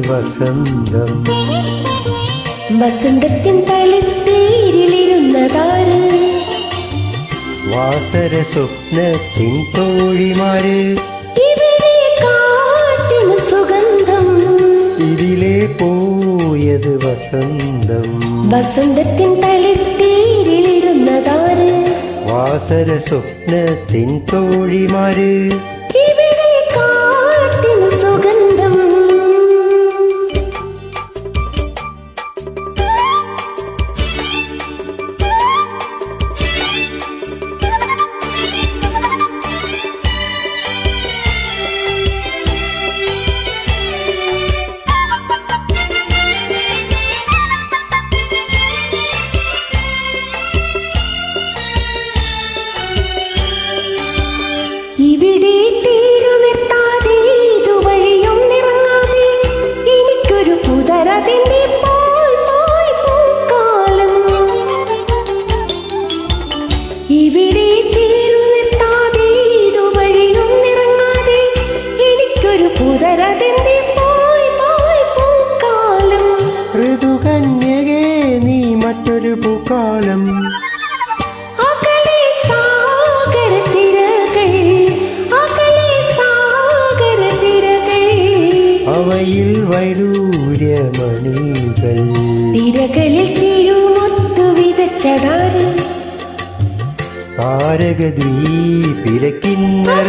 വസന്തം. വസന്തത്തിൻ തളിത്തേരിലിരുന്നതാര് വാസര സ്വപ്നത്തിൻ തോഴിമാര്. ഇവിടെ കാറ്റിന് സുഗന്ധം. ഇതിലെ പോയത് വസന്തം. വസന്തത്തിൻ തളിത്തേരിലിരുന്നതാര് വാസര സ്വപ്നത്തിൻ തോഴിമാര്. എനിക്കൊരു പുതരതിന്റെ പോയി പോയി പൂക്കാലം. ഇവിടെ തീരുമെത്താതെ ഇതുവഴിയും ഇറങ്ങാതെ എനിക്കൊരു പുതരതിന്റെ പോയി പോയി പൂക്കാലം. ഋതുകന്യകേ നീ മറ്റൊരു പൂക്കാലം. അകലെ സാഗരത്തിരകൾ വൈഡൂര്യമണികൾ തിരകളിൽ തിരുമൊത്തു വിതച്ചതാര്? താരകദ്വീപിരക്കിന്നര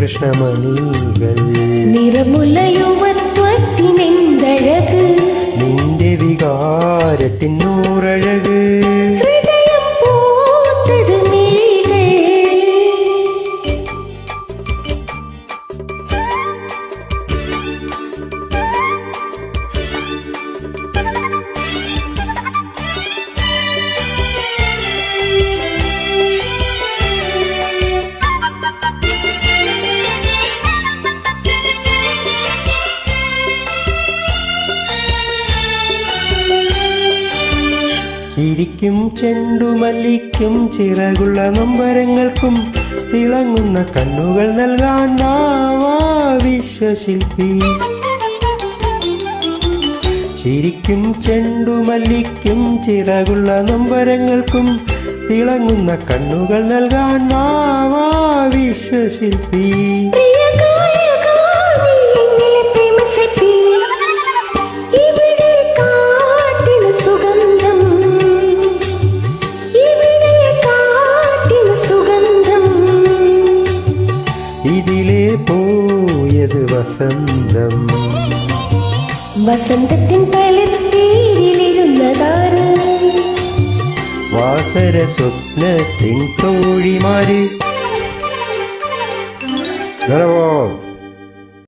കൃഷ്ണമണികൾ നിറമുള്ള യുവത്വത്തിനെന്തഴക് ചിരിക്കും ചെണ്ടുമല്ലിക്കും ചിറകുള്ള നൊമ്പരങ്ങൾക്കും തിളങ്ങുന്ന കണ്ണുകൾ നൽകാൻ നാവാ വിശ്വശില്പി. ചിരിക്കും ചെണ്ടുമല്ലിക്കും ചിറകുള്ള നൊമ്പരങ്ങൾക്കും തിളങ്ങുന്ന കണ്ണുകൾ നൽകാൻ നാവാ വിശ്വശില്പി. ഇതിലെ പോയത് വസന്തം വസന്തത്തിൻ തളിർത്തീരിലിരുന്നതാറ് വാസര സ്വപ്നത്തിൻ തോഴിമാര് ധനവാൻ